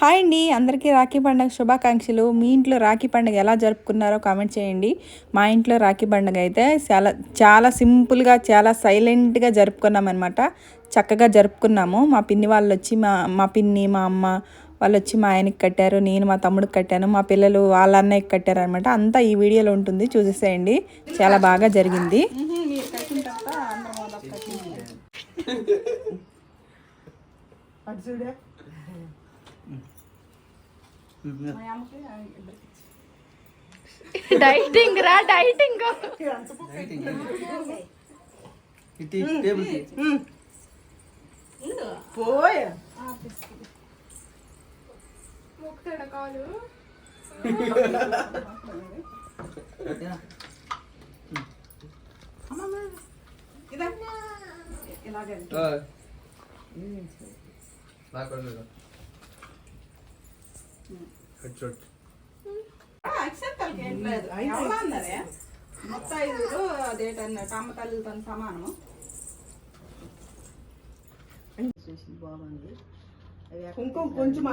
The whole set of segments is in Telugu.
హాయ్ అండి. అందరికీ రాఖీ పండుగ శుభాకాంక్షలు. మీ ఇంట్లో రాఖీ పండుగ ఎలా జరుపుకున్నారో కామెంట్ చేయండి. మా ఇంట్లో రాఖీ పండుగ అయితే చాలా చాలా సింపుల్గా చాలా సైలెంట్గా జరుపుకున్నాం అనమాట చక్కగా జరుపుకున్నాము. మా పిన్ని వాళ్ళు వచ్చి మా మా పిన్ని మా అమ్మ వాళ్ళు వచ్చి మా ఆయనకి కట్టారు. నేను మా తమ్ముడికి కట్టాను. మా పిల్లలు వాళ్ళ అన్నయ్యకి కట్టారు అనమాట అంతా ఈ వీడియోలో ఉంటుంది. చూసేసేయండి. చాలా బాగా జరిగింది. డైటింగ్ రా డైటింగ్ ఇటు టేబుల్ పోయా. కాలు? ఇదా. ఇలాగే మొత్తం తల్లితో సమానము కుంకుమ కొంచెం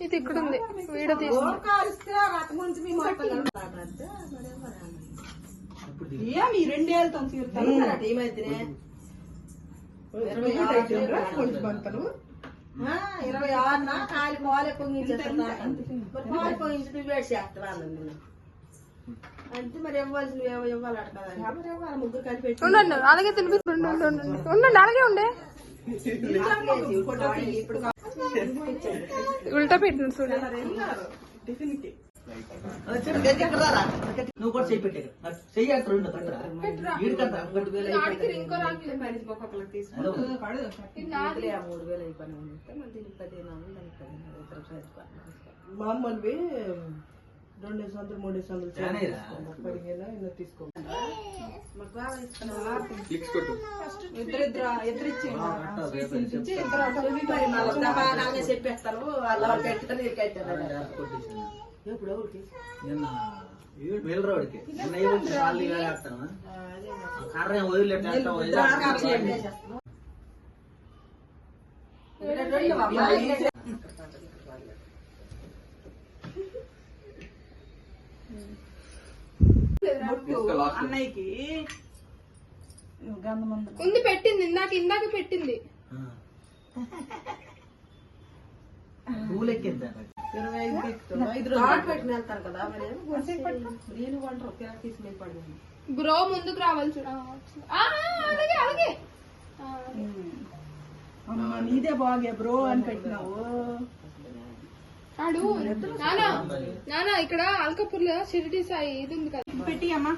ఇది ఇక్కడ ఉంది వీడ తీసుకుంటే రెండేళ్ళతో తీరుతాను ఇరవై కొంచెం ఇరవై ఆరున? కాలి పొంగించి నువ్వు వేడి చేస్తావా మరి ఇవ్వాల్సిన ఇవ్వాలి కదా. ఎవరు ఇవ్వాలి? ముగ్గురు కలిపి పెట్టి ఉండండి అలాగే తినిపి ఉండండి ఉండండి ఉండండి. అలాగే ఉండే. ఉల్టా పెట్టిన చూడండి నువ్వు కూడా చెయ్యి పెట్టే చెయ్యి అక్కడ చేసుకోవాలి మామూలువి రెండు సందులు మూడు చానేరా? పదిహేను తీసుకో మాకు బాగా ఇస్తున్నావా ఎప్పుడు ఎవరికి నిన్న నిన్న వాళ్ళు కర్ర వదిలేట్టు అన్నయ్యకి ఉంది పెట్టింది ఇందాక ఇందాక పెట్టింది. పూలు ఎక్కిద్దా ఇరవై ఐదు తీసుకో ఐదు తాడు పెట్టిన వెళ్తారు కదా మరి నేను వంటరు కిరా తీసుకుని పడింది బ్రో ముందుకు రావాలి చూడ. ఆ, అలాగే అలాగే. ఆ, అమ్మ నీదే బాగా బ్రో అని పెట్టినావు. ఆడు నానా నానా ఇక్కడ అల్కపూర్లో షిరిడి సాయి ఇది ఉంది కదా. పెట్టి అమ్మా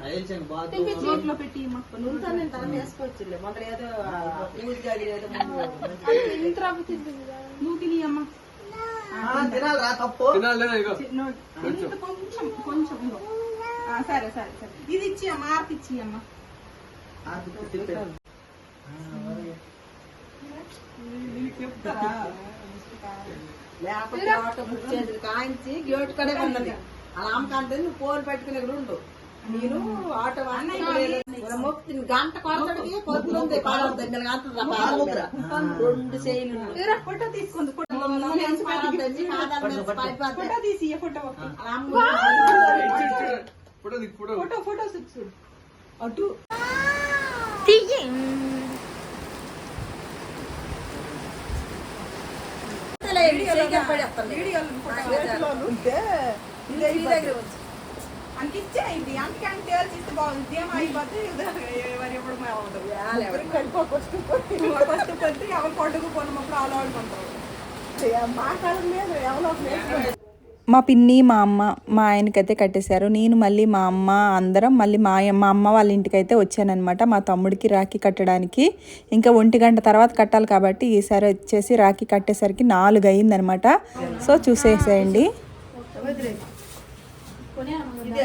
నోట్లో పెట్టి. నువ్వు తిని అమ్మా తినాలరా తప్పు నోట్ ఇంత కొంచెం కొంచెం ఇదిగో. ఆ, సరే సరే సరే. ఇది ఇచ్చి అమ్మా ఆర్తి ఇచ్చి అమ్మా. లేకపోతే ఆటో బుక్ చేసి కాయించి గేట్ కడే ఉన్నది. అలా అమ్మకంటే నువ్వు ఫోన్ పెట్టుకుని ఉండు. నేను ఆటో గంట కొడతాడికి పాడవుతుంది రెండు చేయలు ఫోటో తీసుకుంది ఫోటో ఫోటో తీసి ఈ ఫోటో ఒకటి. ఫోటో ఫోటో చూడు అటు వీడియోలో ఉంటే ఇదే అయిపోతుంది. అంత ఇచ్చే ఇది అంతకే అంత తేల్చి ఇస్తే బాగుంది ఏమో అయిపోతే ఎవరు ఎప్పుడు ఫస్ట్ ఫస్ట్ కొద్ది ఎవరు కొడుకు కొన్నప్పుడు అలా ఆడుకుంటారు మా పిన్ని మా అమ్మ మా ఆయనకైతే కట్టేశారు. నేను మళ్ళీ మా అమ్మ అందరం మళ్ళీ మా మా అమ్మ వాళ్ళ ఇంటికైతే వచ్చానన్నమాట. మా తమ్ముడికి రాఖీ కట్టడానికి. ఇంకా ఒంటి గంట తర్వాత కట్టాలి కాబట్టి ఈసారి వచ్చేసి రాఖీ కట్టేసరికి నాలుగు అయిందనమాట సో చూసేసేయండి. ఇదే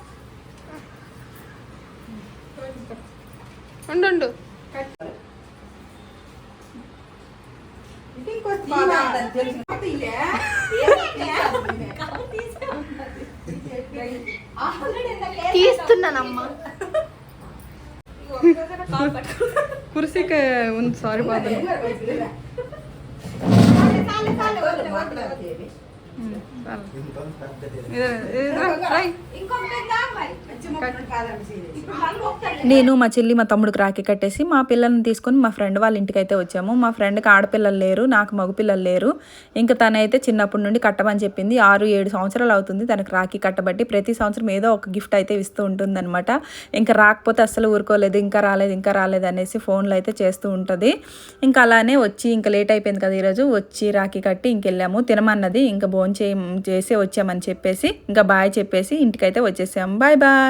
ఉండు ఉండు. తీస్తున్నానమ్మా. కుర్సీకి ఉంది సారీ బాధ నేను మా చెల్లి మా తమ్ముడికి రాఖీ కట్టేసి మా పిల్లల్ని తీసుకొని మా ఫ్రెండ్ వాళ్ళ ఇంటికి అయితే వచ్చాము. మా ఫ్రెండ్కి ఆడపిల్లలు లేరు నాకు మగపిల్లలు లేరు. ఇంకా తనైతే చిన్నప్పటి నుండి కట్టమని చెప్పింది. ఆరు ఏడు సంవత్సరాలు అవుతుంది తనకు రాఖీ కట్టబట్టి. ప్రతి సంవత్సరం ఏదో ఒక గిఫ్ట్ అయితే ఇస్తూ ఉంటుందన్నమాట. ఇంకా రాకపోతే అస్సలు ఊరుకోలేదు ఇంకా రాలేదు ఇంకా రాలేదు అనేసి ఫోన్లో అయితే చేస్తూ ఉంటుంది. ఇంకా అలానే వచ్చి ఇంకా లేట్ అయిపోయింది కదా ఈరోజు వచ్చి రాఖీ కట్టి ఇంకెళ్ళాము. తినమన్నది ఇంకా భోంచే చేసే వచ్చామని చెప్పేసి ఇంకా బాయ్ చెప్పేసి ఇంటికైతే వచ్చేసాము బాయ్ బాయ్.